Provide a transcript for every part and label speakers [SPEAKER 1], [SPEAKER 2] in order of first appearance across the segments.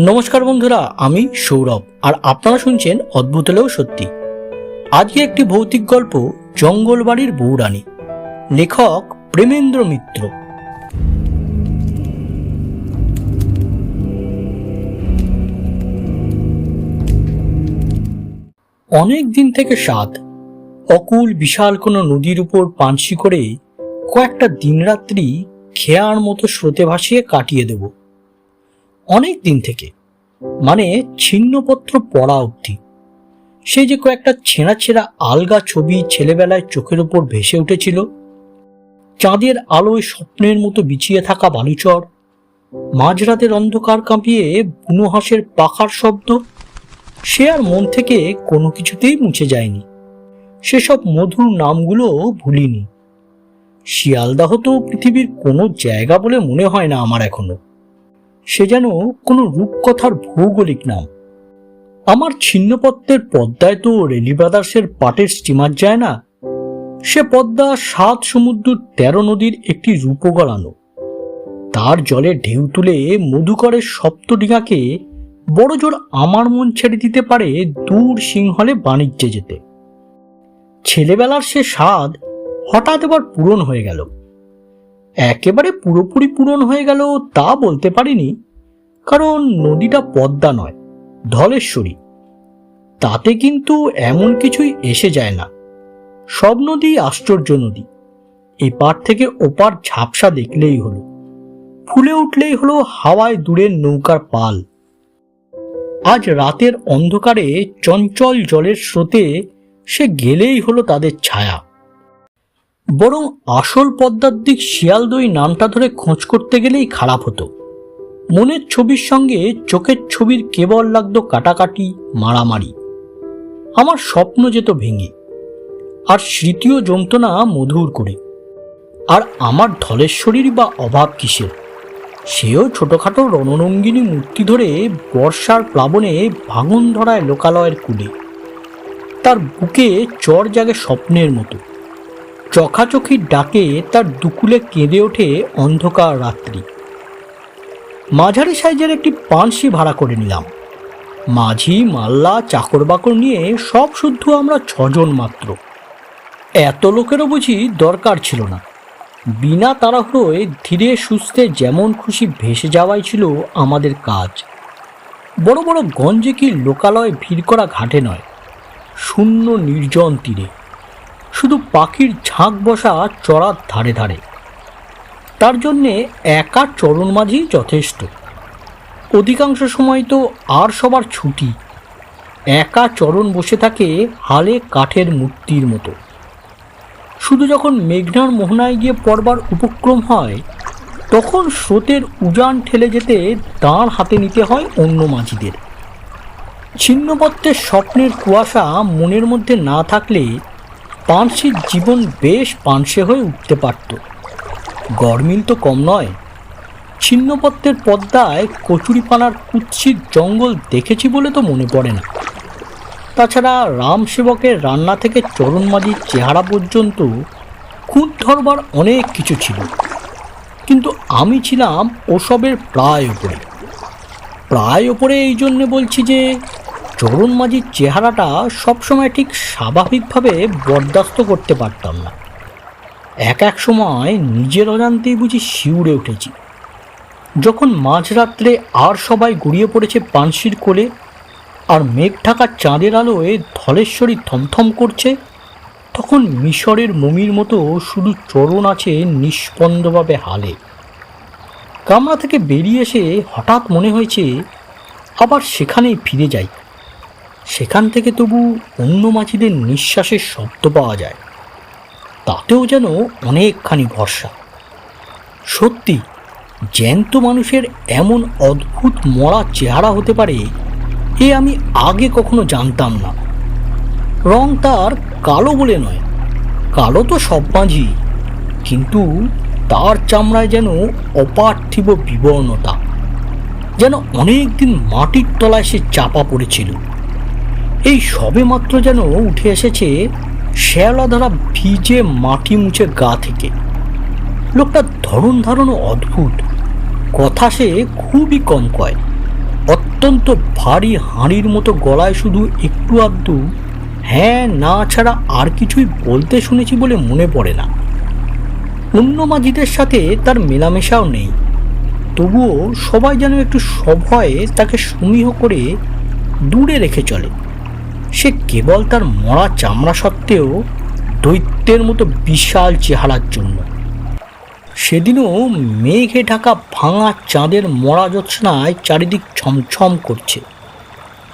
[SPEAKER 1] নমস্কার বন্ধুরা, আমি সৌরভ, আর আপনারা শুনছেন অদ্ভুত হলেও সত্যি। আজকে একটি ভৌতিক গল্প জঙ্গল জঙ্গলবাড়ির বৌরানী লেখক প্রেমেন্দ্র মিত্র। অনেক দিন থেকে সাত, অকুল বিশাল কোনো নদীর উপর পানসি করে কয়েকটা দিনরাত্রি খেয়ার মতো স্রোতে ভাসিয়ে কাটিয়ে দেব। অনেক দিন থেকে। মানে ছিন্নপত্র পড়া অবধি। সে যে কয়েকটা ছেঁড়া ছেঁড়া আলগা ছবি ছেলেবেলায় চোখের ওপর ভেসে উঠেছিল, চাঁদের আলোয় স্বপ্নের মতো বিছিয়ে থাকা বালুচর, মাঝরাতের অন্ধকার কাঁপিয়ে বুনো হাঁসের পাখার শব্দ, সে আর মন থেকে কোনো কিছুতেই মুছে যায়নি। সেসব মধুর নামগুলো ভুলিনি। শিয়ালদাহ তো পৃথিবীর কোনো জায়গা বলে মনে হয় না আমার এখনও। সে যেন কোনো রূপকথার ভৌগোলিক নাম। আমার ছিন্নপত্রের পদ্মায় তো রেলি ব্রাদার্সের পাটের স্টিমার যায় না। সে পদ্মা সাত সমুদ্র তেরো নদীর একটি রূপগলানো তার জলে ঢেউ তুলে মধুকরের সপ্তডিঙাকে বড় জোর আমার মন ছেড়ে দিতে পারে দূর সিংহলে বাণিজ্যে যেতে। ছেলেবেলার সে স্বাদ হঠাৎ এবার পূরণ হয়ে গেল। একেবারে পুরোপুরি পূরণ হয়ে গেল তা বলতে পারিনি, কারণ নদীটা পদ্মা নয়, ধলেশ্বরী। তাতে কিন্তু এমন কিছুই এসে যায় না। সব নদী আশ্চর্য নদী। এপার থেকে ওপার ঝাপসা দেখলেই হলো। ফুলে উঠলেই হলো হাওয়ায় দূরের নৌকার পাল। আজ রাতের অন্ধকারে চঞ্চল জলের স্রোতে সে গেলেই হলো তাদের ছায়া। বরং আসল পদ্মার দিক শিয়ালদই নামটা ধরে খোঁজ করতে গেলেই খারাপ হতো। মনের ছবির সঙ্গে চোখের ছবির কেবল লাগতো কাটাকাটি, মারামারি। আমার স্বপ্ন যেত ভেঙে, আর স্মৃতিও জমতো না মধুর করে। আর আমার ধলেশ্বরীর বা অভাব কিসের? সেও ছোটখাটো রণরঙ্গিনী মূর্তি ধরে বর্ষার প্লাবনে ভাঙন ধরায় লোকালয়ের কুলে। তার বুকে চর জাগে স্বপ্নের মতো। চখাচখির ডাকে তার দুকুলে কেঁদে ওঠে অন্ধকার রাত্রি। মাঝারি সাইজের একটি পানসি ভাড়া করে নিলাম। মাঝি, মাল্লা চাকর বাকর নিয়ে সব শুদ্ধ আমরা ছজন মাত্র। এত লোকেরও বুঝি দরকার ছিল না। বিনা তাড়াহুড়োয় ধীরে সুস্থে যেমন খুশি ভেসে যাওয়াই ছিল আমাদের কাজ। বড় বড় গঞ্জে কি লোকালয় ভিড় করা ঘাটে নয়। শূন্য নির্জন তীরে। শুধু পাখির ঝাঁক বসা চড়ার ধারে ধারে। তার জন্যে একা চরণ মাঝি যথেষ্ট। অধিকাংশ সময় তো আর সবার ছুটি। একা চরণ বসে থাকে হালে কাঠের মূর্তির মতো। শুধু যখন মেঘনার মোহনায় গিয়ে পড়বার উপক্রম হয়, তখন স্রোতের উজান ঠেলে যেতে দাঁড় হাতে নিতে হয় অন্য মাঝিদের। ছিন্নপত্রের স্বপ্নের কুয়াশা মনের মধ্যে না থাকলে পানসির জীবন বেশ পানসে হয়ে উঠতে পারত। গরমিল তো কম নয়। ছিন্নপত্রের পদ্মায় কচুরিপানার কুৎসিত জঙ্গল দেখেছি বলে তো মনে পড়ে না। তাছাড়া রাম সেবকের রান্না থেকে চরণমাঝির চেহারা পর্যন্ত খুঁত ধরবার অনেক কিছু ছিল। কিন্তু আমি ছিলাম ওসবের প্রায় ওপরে। প্রায় ওপরে এই জন্যে বলছি যে চরণ মাঝির চেহারাটা সবসময় ঠিক স্বাভাবিকভাবে বরদাস্ত করতে পারতাম না। এক এক সময় নিজের অজান্তেই বুঝি শিউরে উঠেছি। যখন মাঝরাত্রে আর সবাই গড়িয়ে পড়েছে পানসির কোলে আর মেঘ ঢাকা চাঁদের আলোয় ধলেশ্বরী থমথম করছে, তখন মিশরের মমির মতো শুধু চরণ আছে নিষ্পন্দভাবে হালে। কামরা থেকে বেরিয়ে এসে হঠাৎ মনে হয়েছে, আবার সেখানেই ফিরে যাই। সেখান থেকে তবু অন্য মাছিদের নিঃশ্বাসের শব্দ পাওয়া যায়। তাতেও যেন অনেকখানি ভরসা। সত্যি, জ্যান্ত মানুষের এমন অদ্ভুত মরা চেহারা হতে পারে এ আমি আগে কখনো জানতাম না। রং তার কালো বলে নয়, কালো তো সব মাঝি, কিন্তু তার চামড়ায় যেন অপার্থিব বিবর্ণতা, যেন অনেক দিন মাটির তলায় সে চাপা পড়েছিল। এই সবে মাত্র যেন উঠে এসেছে শ্যাওলা ধরা ভিজে মাটি মুছে গা থেকে। লোকটার ধরন ধারণও অদ্ভুত। কথা সে খুবই কম কয়। অত্যন্ত অত্যন্ত ভারী হাঁড়ির মতো গলায় শুধু একটু আধটু হ্যাঁ না ছাড়া আর কিছুই বলতে শুনেছি বলে মনে পড়ে না। অন্য মাঝিদের সাথে তার মেলামেশাও নেই। তবুও সবাই যেন একটু সভয়ে তাকে সমীহ করে দূরে রেখে চলে। সে কেবল তার মরা চামড়া সত্ত্বেও দৈত্যের মতো বিশাল চেহারার জন্য। সেদিনও মেঘে ঢাকা ভাঙা চাঁদের মরা জ্যোৎস্নায় চারিদিক ছমছম করছে।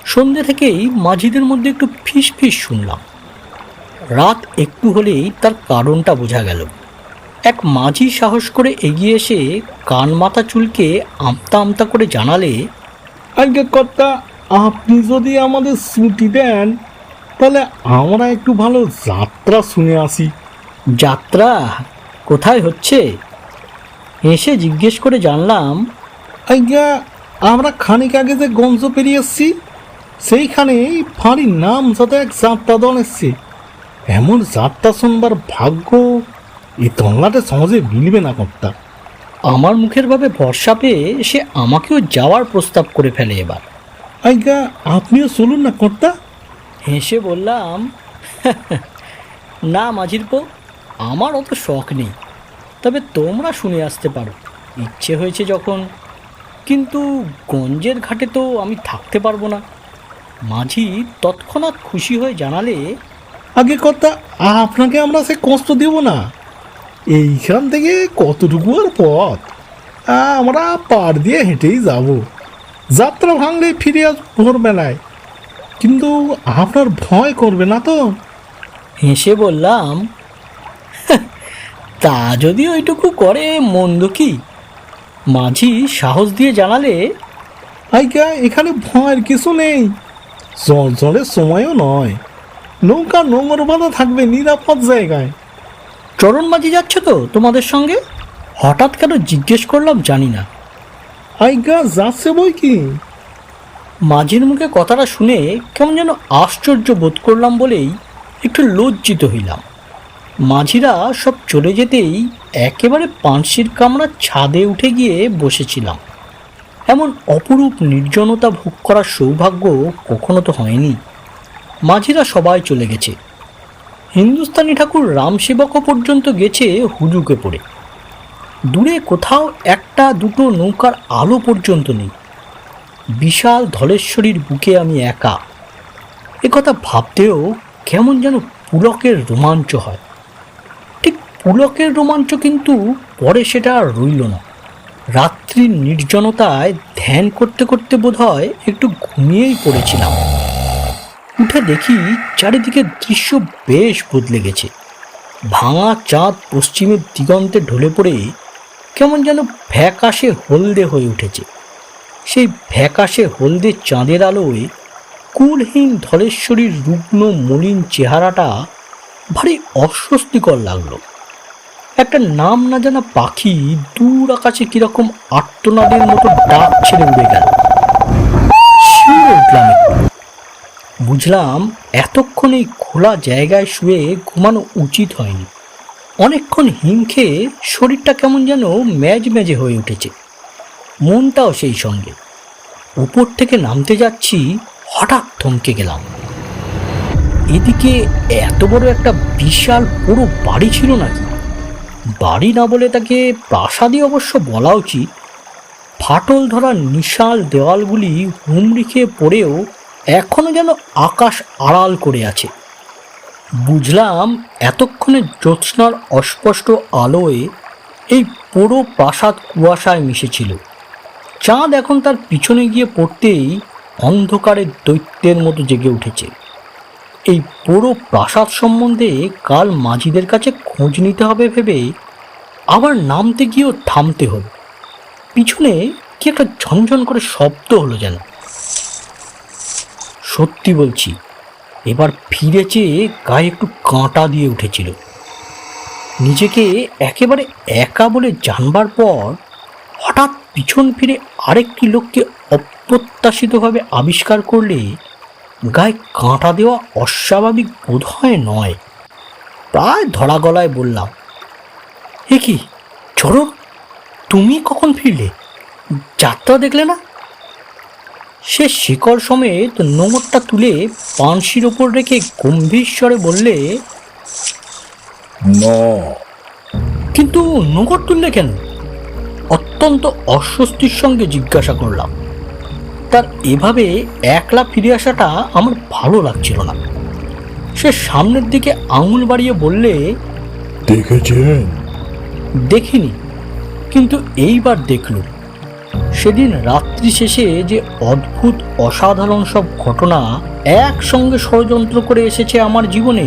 [SPEAKER 1] সন্ধ্যে থেকেই মাঝিদের মধ্যে একটু ফিস ফিস শুনলাম। রাত একটু হলেই তার কারণটা বোঝা গেল। এক মাঝি সাহস করে এগিয়ে এসে কান মাথা চুলকে আমতা আমতা করে জানালে
[SPEAKER 2] আগে কর্তা আপনি যদি আমাদের ছুটি দেন তাহলে আমরা একটু ভালো যাত্রা শুনে আসি।
[SPEAKER 1] যাত্রা? কোথায় হচ্ছে? এসে জিজ্ঞেস করে জানলাম।
[SPEAKER 2] আজ্ঞা আমরা খানিক আগে যে গঞ্জ পেরিয়ে এসছি সেইখানে ফাঁড়ির নাম সাথে এক যাত্রা দল এসছে। এমন যাত্রা শুনবার ভাগ্য এই তল্লাটে সহজে মিলবে না কর্তা।
[SPEAKER 1] আমার মুখের ভাবে ভরসা পেয়ে সে আমাকেও যাওয়ার প্রস্তাব করে ফেলে এবার।
[SPEAKER 2] আজ্ঞা আপনিও চলুন না কর্তা।
[SPEAKER 1] হেসে বললাম না মাঝির পো আমার অত শখ নেই। তবে তোমরা শুনে আসতে পারো ইচ্ছে হয়েছে যখন। কিন্তু গঞ্জের ঘাটে তো আমি থাকতে পারব না। মাঝি তৎক্ষণাৎ খুশি হয়ে জানালে
[SPEAKER 2] আগে কর্তা আপনাকে আমরা সে কষ্ট দেব না। এইখান থেকে কতটুকু আর পথ? আমরা পার দিয়ে হেঁটেই যাব। যাত্রা ভাঙলে ফিরে আস ভোরবেলায়। কিন্তু আপনার ভয় করবে না তো?
[SPEAKER 1] হেসে বললাম তা যদি ওইটুকু করে মন্দ কি? মাঝি সাহস দিয়ে জানালে
[SPEAKER 2] আইকা এখানে ভয়ের কিছু নেই। জল জলের সময়ও নয়। নৌকা নোংর বাঁধা থাকবে নিরাপদ জায়গায়।
[SPEAKER 1] চরণ মাঝি যাচ্ছে তো তোমাদের সঙ্গে? হঠাৎ কেন জিজ্ঞেস করলাম জানি না।
[SPEAKER 2] আইগা যাচ্ছে বই কি?
[SPEAKER 1] মাঝির মুখে কথাটা শুনে কেমন যেন আশ্চর্য বোধ করলাম বলেই একটু লজ্জিত হইলাম। মাঝিরা সব চলে যেতেই একেবারে পানসির কামড়া ছাদে উঠে গিয়ে বসেছিলাম। এমন অপরূপ নির্জনতা ভোগ করার সৌভাগ্য কখনো তো হয়নি। মাঝিরা সবাই চলে গেছে। হিন্দুস্তানি ঠাকুর রামসেবকও পর্যন্ত গেছে হুজুকে পড়ে। দূরে কোথাও একটা দুটো নৌকার আলো পর্যন্ত নেই। বিশাল ধলেশ্বরীর বুকে আমি একা। একথা ভাবতেও কেমন যেন পুলকের রোমাঞ্চ হয়। ঠিক পুলকের রোমাঞ্চ কিন্তু পরে সেটা আর রইল না। রাত্রির নির্জনতায় ধ্যান করতে করতে বোধ হয় একটু ঘুমিয়েই পড়েছিলাম। উঠে দেখি চারিদিকে দৃশ্য বেশ বদলে গেছে। ভাঙা চাঁদ পশ্চিমের দিগন্তে ঢলে পড়ে কেমন যেন ভ্যাকাশে হলদে হয়ে উঠেছে। সেই ভ্যাকাশে হলদে চাঁদের আলোয় কুলহীন ধলেশ্বরীর রুগ্ন মলিন চেহারাটা ভারী অস্বস্তিকর লাগল। একটা নাম না জানা পাখি দূর আকাশে কীরকম আর্তনাদের মতো ডাক ছেড়ে উড়ে গেল। বুঝলাম এতক্ষণ এই খোলা জায়গায় শুয়ে ঘুমানো উচিত হয়নি। অনেকক্ষণ হিম খেয়ে শরীরটা কেমন যেন ম্যাজ ম্যাজে হয়ে উঠেছে। মনটাও সেই সঙ্গে। উপর থেকে নামতে যাচ্ছি, হঠাৎ থমকে গেলাম। এদিকে এত বড় একটা বিশাল পুরো বাড়ি ছিল নাকি? বাড়ি না বলে তাকে প্রাসাদই অবশ্য বলা উচিত। ফাটল ধরা নিশাল দেওয়ালগুলি হুমড়ি খেয়ে পড়েও এখনও যেন আকাশ আড়াল করে আছে। বুঝলাম এতক্ষণে জ্যোৎস্নার অস্পষ্ট আলোয় এই পুরো প্রাসাদ কুয়াশায় মিশেছিল। চাঁদ এখন তার পিছনে গিয়ে পড়তেই অন্ধকারের দৈত্যের মতো জেগে উঠেছে। এই পুরো প্রাসাদ সম্বন্ধে কাল মাঝিদের কাছে খোঁজ নিতে হবে ভেবে আবার নামতে গিয়েও থামতে হলো। পিছনে কি একটা ঝনঝন করে শব্দ হলো যেন। সত্যি বলছি এবার ফিরে চেয়ে গায়ে একটু কাঁটা দিয়ে উঠেছিল। নিজেকে একেবারে একা বলে জানবার পর হঠাৎ পিছন ফিরে আরেকটি লোককে অপ্রত্যাশিতভাবে আবিষ্কার করলে গায়ে কাঁটা দেওয়া অস্বাভাবিক বোধ হয় নয়। প্রায় ধরা গলায় বললাম, এ কি চলো তুমি কখন ফিরলে? যাত্রা দেখলে না? সে শিকড় সমেত নোংরটা তুলে পানসির ওপর রেখে গম্ভীর স্বরে বললে
[SPEAKER 2] না।
[SPEAKER 1] কিন্তু নোংর তুললে কেন? অত্যন্ত অস্বস্তির সঙ্গে জিজ্ঞাসা করলাম। তার এভাবে একলা ফিরে আসাটা আমার ভালো লাগছিল না। সে সামনের দিকে আঙুল বাড়িয়ে বললে
[SPEAKER 2] দেখেছেন?
[SPEAKER 1] দেখিনি কিন্তু এইবার দেখল সেদিন রাত্রি শেষে যে অদ্ভুত, অসাধারণ সব ঘটনা একসঙ্গে ষড়যন্ত্র করে এসেছে আমার জীবনে,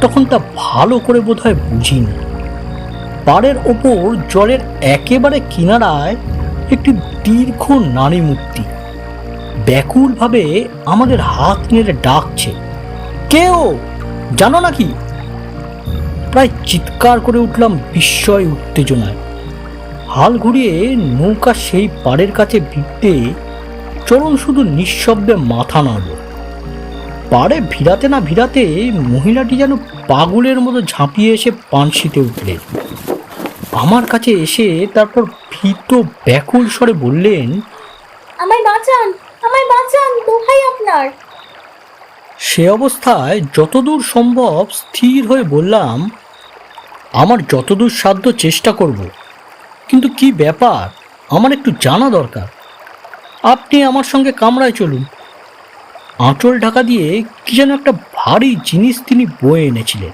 [SPEAKER 1] তখন তা ভালো করে বোধহয় বুঝিনি। পাড়ের ওপর জলের একেবারে কিনারায় একটি দীর্ঘ নারী মূর্তি। ব্যাকুলভাবে আমাদের হাত নেড়ে ডাকছে কেউ জানো নাকি? প্রায় চিৎকার করে উঠলাম বিস্ময় উত্তেজনায়। হাল ঘুরিয়ে নৌকা সেই পাড়ের কাছে ভিড়তে চরণ শুধু নিঃশব্দে মাথা নাড়ল পাড়ে ভিড়াতে না ভিড়াতে মহিলাটি যেন পাগলের মতো ঝাঁপিয়ে এসে পানশিতে উঠলেন। আমার কাছে এসে তারপর ভীত ব্যাকুল স্বরে বললেন
[SPEAKER 3] আমায় বাঁচান আমায় বাঁচান দোহাই আপনার।
[SPEAKER 1] সে অবস্থায় যতদূর সম্ভব স্থির হয়ে বললাম আমার যতদূর সাধ্য চেষ্টা করব। কিন্তু কি ব্যাপার? আমার একটু জানা দরকার। আপনি আমার সঙ্গে কামরায় চলুন। আঁচল ঢাকা দিয়ে কি যেন একটা ভারী জিনিস তিনি বয়ে এনেছিলেন।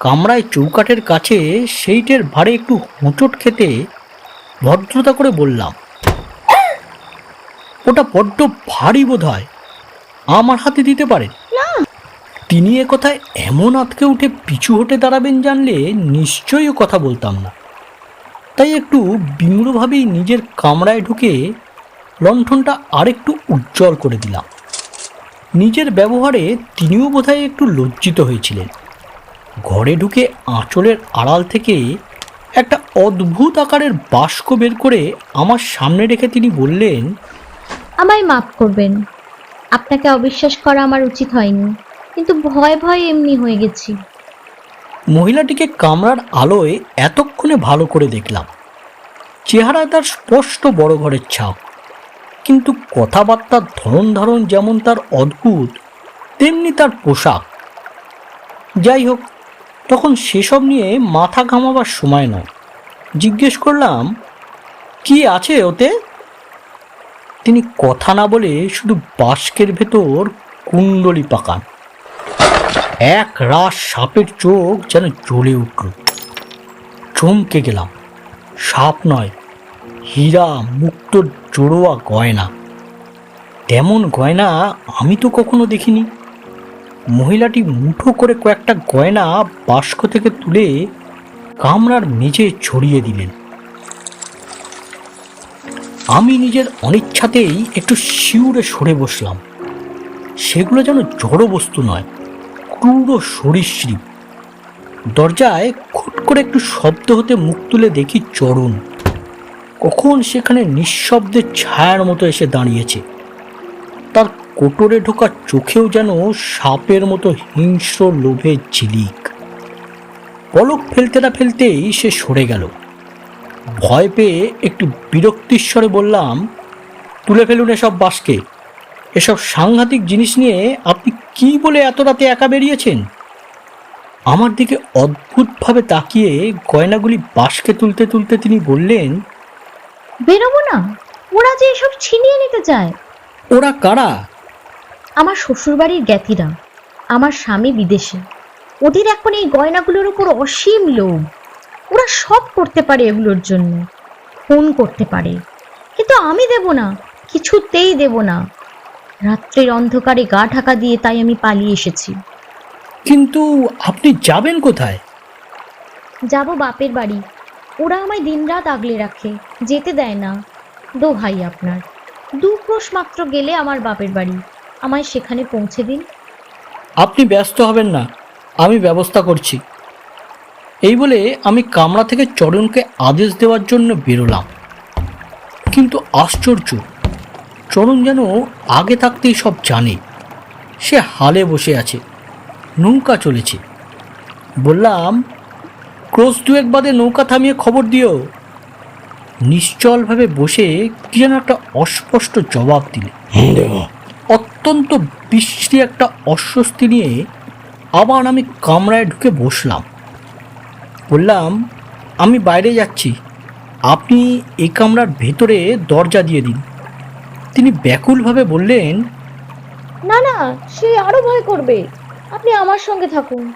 [SPEAKER 1] কামরায় চৌকাঠের কাছে সেইটের ভারে একটু হোঁচট খেতে ভদ্রতা করে বললাম ওটা বড্ড ভারী বোধ হয় আমার হাতে দিতে পারেন? তিনি এ কথায় এমন আতকে উঠে পিছু হটে দাঁড়াবেন জানলে নিশ্চয়ই কথা বলতাম না। তাই একটু বিমূঢ়ভাবেই নিজের কামরায় ঢুকে লণ্ঠনটা আরেকটু উজ্জ্বল করে দিলাম। নিজের ব্যবহারে তিনিও বোধহয় একটু লজ্জিত হয়েছিলেন। ঘরে ঢুকে আঁচলের আড়াল থেকে একটা অদ্ভুত আকারের বাস্ক বের করে আমার সামনে রেখে তিনি বললেন,
[SPEAKER 3] আমায় মাফ করবেন। আপনাকে অবিশ্বাস করা আমার উচিত হয়নি। কিন্তু ভয় ভয় এমনি হয়ে গেছি।
[SPEAKER 1] মহিলাটিকে কামরার আলোয় এতক্ষণে ভালো করে দেখলাম। চেহারা তার স্পষ্ট বড় ঘরের ছাপ। কিন্তু কথাবার্তার ধরন ধারণ যেমন তার অদ্ভুত, তেমনি তার পোশাক। যাই হোক, তখন সেসব নিয়ে মাথা ঘামাবার সময় নয়। জিজ্ঞেস করলাম, কি আছে ওতে? তিনি কথা না বলে শুধু বাস্কের ভেতর কুণ্ডলি পাকান। এক রাস সাপের চোখ যেন জ্বলে উঠল। চমকে গেলাম। সাপ নয়, হীরা, মুক্ত, জোড়োয়া গয়না। তেমন গয়না আমি তো কখনো দেখিনি। মহিলাটি মুঠো করে কয়েকটা গয়না বাস্ক থেকে তুলে কামরার মেঝে ছড়িয়ে দিলেন। আমি নিজের অনিচ্ছাতেই একটু শিউরে সরে বসলাম। সেগুলো যেন জড় বস্তু নয়। ক্রূর সরীসৃপ দরজায় খুট করে একটু শব্দ হতে মুখ তুলে দেখি চরণ। কখন সেখানে নিঃশব্দে ছায়ার মতো এসে দাঁড়িয়েছে। তার কোটরে ঢোকা চোখেও যেন সাপের মতো হিংস্র লোভের ঝিলিক। পলক ফেলতে না ফেলতেই সে সরে গেল। ভয় পেয়ে একটু বিরক্তিস্বরে বললাম, তুলে ফেলুন এসব বাসকে এসব সাংঘাতিক জিনিস নিয়ে আপনি কি বলে এত রাতে একা বেরিয়েছেন? আমার দিকে অদ্ভুতভাবে তাকিয়ে গয়নাগুলি বাসকে তুলতে তুলতে তিনি বললেন
[SPEAKER 3] বেরোবো না ওরা যে এসব ছিনিয়ে নিতে চায়।
[SPEAKER 1] ওরা কারা?
[SPEAKER 3] আমার শ্বশুরবাড়ির জ্ঞাতিরা আমার স্বামী বিদেশে ওদের এখন এই গয়নাগুলোর উপর অসীম লোভ। ওরা সব করতে পারে এগুলোর জন্য ফোন করতে পারে কিন্তু আমি দেব না কিছুতেই দেব না। রাত্রির অন্ধকারে গা ঢাকা দিয়ে তাই আমি পালিয়ে এসেছি।
[SPEAKER 1] কিন্তু আপনি যাবেন কোথায়?
[SPEAKER 3] যাব বাপের বাড়ি। ওরা আমায় দিনরাত আগলে রাখে যেতে দেয় না। দোহাই আপনার দু ক্রোশ মাত্র গেলে আমার বাপের বাড়ি। আমায় সেখানে পৌঁছে দিন।
[SPEAKER 1] আপনি ব্যস্ত হবেন না আমি ব্যবস্থা করছি। এই বলে আমি কামরা থেকে চরণকে আদেশ দেওয়ার জন্য বেরোলাম। কিন্তু আশ্চর্য চরণ যেন আগে থাকতেই সব জানে। সে হালে বসে আছে নৌকা চলেছে। বললাম ক্রোশ দুয়েক বাদে নৌকা থামিয়ে খবর দিও। নিশ্চলভাবে বসে কি যেন একটা অস্পষ্ট জবাব দিলে। অত্যন্ত বিশ্রী একটা অস্বস্তি নিয়ে আবার আমি কামরায় ঢুকে বসলাম। বললাম আমি বাইরে যাচ্ছি আপনি এই কামরার ভেতরে দরজা দিয়ে দিন। তিনি ব্যাকুলভাবে বললেন
[SPEAKER 3] না না সে আরও ভয় করবে। আপনি আমার সঙ্গে থাকুন।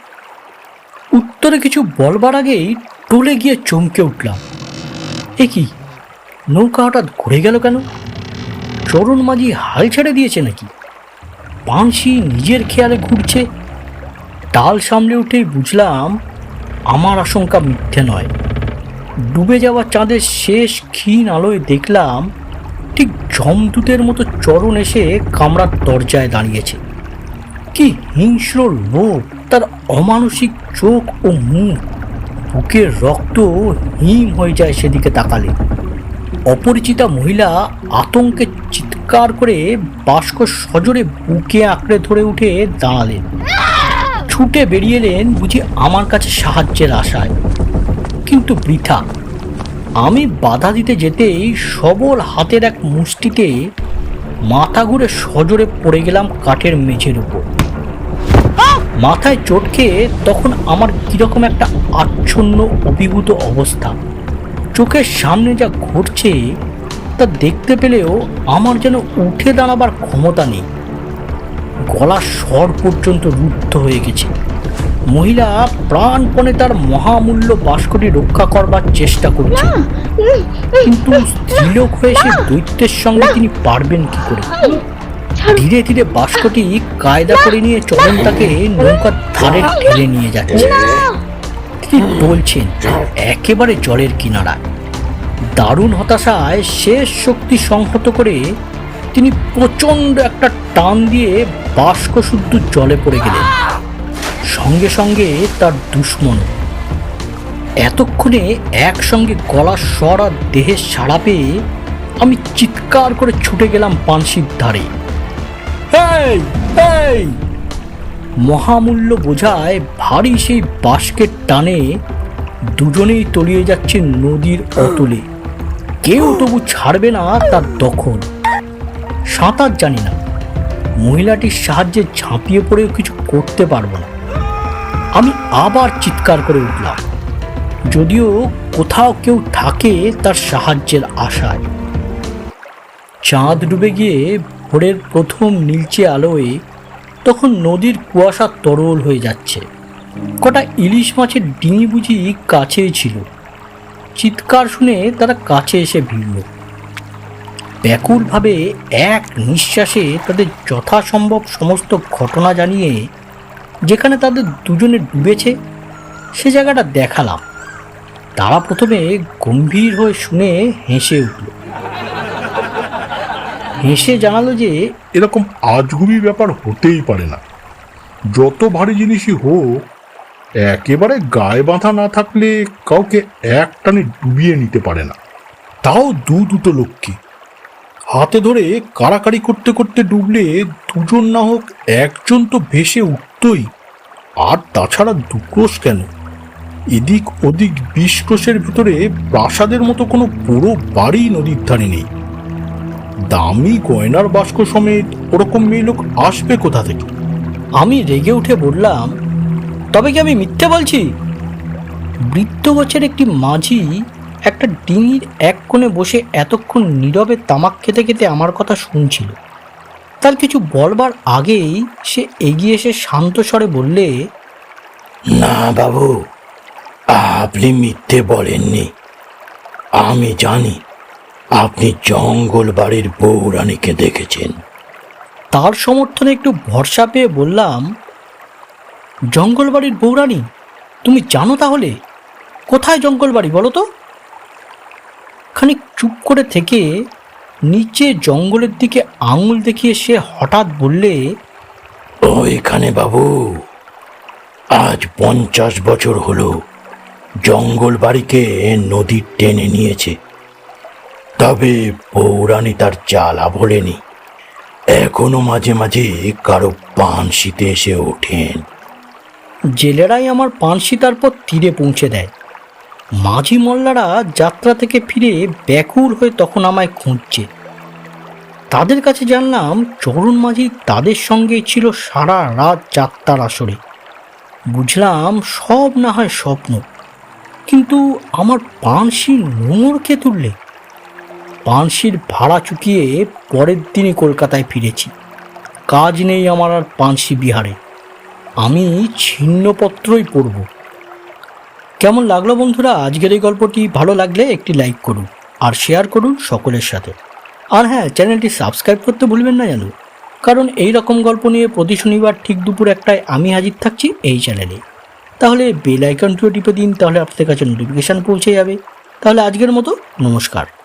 [SPEAKER 1] উত্তরে কিছু বলবার আগেই টলে গিয়ে চমকে উঠলাম। এ কি নৌকা হঠাৎ ঘুরে গেল কেন? চরণ মাঝি হাল ছেড়ে দিয়েছে নাকি? পানসি নিজের খেয়ালে ঘুরছে। ডাল সামলে উঠেই বুঝলাম আমার আশঙ্কা মিথ্যে নয়। ডুবে যাওয়া চাঁদের শেষ ক্ষীণ আলোয় দেখলাম ঠিক জমদূতের মতো চরণ এসে কামরার দরজায় দাঁড়িয়েছে। কি হিংস্র লোভ, তার অমানসিক চোখ ও মুখ, বুকের রক্ত হিম হয়ে যায় সেদিকে তাকালে। অপরিচিতা মহিলা আতঙ্কে চিৎকার করে বাস্ক সজোরে বুকে আঁকড়ে ধরে উঠে দাঁড়ালেন। ছুটে বেরিয়ে এলেন বুঝি আমার কাছে সাহায্যের আশায়। কিন্তু বৃথা আমি বাধা দিতে যেতেই সবল হাতের এক মুষ্টিতে মাথা ঘুরে সজোরে পড়ে গেলাম কাঠের মেঝের উপর। মাথায় চোট খেয়ে তখন আমার কীরকম একটা আচ্ছন্ন, অভিভূত অবস্থা। চোখের সামনে যা ঘটছে, তা দেখতে পেলেও আমার যেন উঠে দাঁড়াবার ক্ষমতা নেই। গলার স্বর পর্যন্ত রুদ্ধ হয়ে গেছে। মহিলা প্রাণপণে তার মহামূল্য বাস্কটি রক্ষা করবার চেষ্টা করছে। কিন্তু স্ত্রীলোক হয়ে সে দৈত্যের সঙ্গে তিনি পারবেন কি করে? ধীরে ধীরে বাস্কটি কায়দা করে নিয়ে চরণ তাকে নৌকার ধারে ঠেলে নিয়ে যাচ্ছে। তিনি বলছেন, একেবারে জলের কিনারা দারুণ হতাশায় শেষ শক্তি সংহত করে তিনি প্রচণ্ড একটা টান দিয়ে বাষ্ক শুদ্ধ জলে পড়ে গেলেন সঙ্গে সঙ্গে তার দুশ্মন। এতক্ষণে একসঙ্গে গলার স্বর আর দেহের সাড়া পেয়ে আমি চিৎকার করে ছুটে গেলাম পানসির ধারে। মহামূল্য বোঝায় ভারী সেই বাস্কের টানে দুজনেই তলিয়ে যাচ্ছে নদীর অতলে। কেউ তবু ছাড়বে না তার দখল। সাঁতার জানি না। মহিলাটির সাহায্যে ঝাঁপিয়ে পড়েও কিছু করতে পারব না। আমি আবার চিৎকার করে উঠলাম। যদিও কোথাও কেউ থাকে তার সাহায্যের আশায়। চাঁদ ডুবে গিয়ে ভোরের প্রথম নীলচে আলোয় তখন নদীর কুয়াশা তরল হয়ে যাচ্ছে। কটা ইলিশ মাছের ডিঙি বুঝি কাছেই ছিল। চিৎকার শুনে তারা কাছে এসে ভিড়ল। ব্যাকুলভাবে এক নিঃশ্বাসে তাদের যথাসম্ভব সমস্ত ঘটনা জানিয়ে যেখানে তাদের দুজনে ডুবেছে, সে জায়গাটা দেখালাম। তারা প্রথমে গম্ভীর হয়ে শুনে হেসে উঠল। হেসে জানালো যে,
[SPEAKER 2] এরকম আজগুবি ব্যাপার হতেই পারে না। যত ভারী জিনিসই হোক, একেবারে গায়ে বাঁধা না থাকলে কাউকে এক টানে ডুবিয়ে নিতে পারে না। তাও দু দুটো লোককে হাতে ধরে কাড়াকাড়ি করতে করতে ডুবলে দুজন না হোক একজন তো ভেসে উঠতই। আর তাছাড়া দুক্রোশ কেন? এদিক ওদিক বিশ ভিতরে প্রাসাদের মতো কোনো পুরো বাড়ি নদীর ধারে নেই। দামি গয়নার বাস্ক সমেত ওরকম মেয়ে লোক আসবে কোথা থেকে?
[SPEAKER 1] আমি রেগে উঠে বললাম, তবে কি আমি মিথ্যে বলছি? বৃত্তগছের একটি মাঝি একটা ডিঙির এক কোণে বসে এতক্ষণ নীরবে তামাক খেতে খেতে আমার কথা শুনছিল। তার কিছু বলবার আগেই সে এগিয়ে এসে শান্ত স্বরে বললে
[SPEAKER 4] না বাবু আপনি মিথ্যে বলেননি। আমি জানি আপনি জঙ্গল বাড়ির বৌরানীকে দেখেছেন।
[SPEAKER 1] তার সমর্থনে একটু ভরসা পেয়ে বললাম জঙ্গলবাড়ির বৌরানী তুমি জানো তাহলে? কোথায় জঙ্গলবাড়ি বলো তো? খানিক চুপ করে থেকে নিচে জঙ্গলের দিকে আঙুল দেখিয়ে সে হঠাৎ বললে
[SPEAKER 4] ও এখানে বাবু আজ পঞ্চাশ বছর হলো জঙ্গল বাড়িকে নদী টেনে নিয়েছে। তবে বৌরানী তার জ্বালা ভোলেনি এখনও মাঝে মাঝে কারও পানশিতে এসে ওঠেন।
[SPEAKER 1] জেলেরাই আমার পানসি তারপর তীরে পৌঁছে দেয়। মাঝি মোল্লারা যাত্রা থেকে ফিরে ব্যাকুল হয়ে তখন আমায় খুঁজছে। তাদের কাছে জানলাম চরণ মাঝি তাদের সঙ্গে ছিল সারা রাত যাত্রার আসরে। বুঝলাম সব না হয় স্বপ্ন, কিন্তু আমার পানসি নোংর কে তুললে? পানসির ভাড়া চুকিয়ে পরের দিনই কলকাতায় ফিরেছি। কাজ নেই আমার আর পানসি বিহারে। আমি ছিন্নপত্রই পড়ব কেমন লাগল বন্ধুরা? আজকের এই গল্পটি ভালো লাগলে একটি লাইক করুন আর শেয়ার করুন সকলের সাথে। আর হ্যাঁ চ্যানেলটি সাবস্ক্রাইব করতে ভুলবেন না জানো? কারণ এই রকম গল্প নিয়ে প্রতি শনিবার ঠিক দুপুর একটায় আমি হাজির থাকছি এই চ্যানেলে। তাহলে বেল আইকনটিও টিপে দিন, তাহলে আপনাদের কাছে নোটিফিকেশান পৌঁছে যাবে। তাহলে আজকের মতো নমস্কার।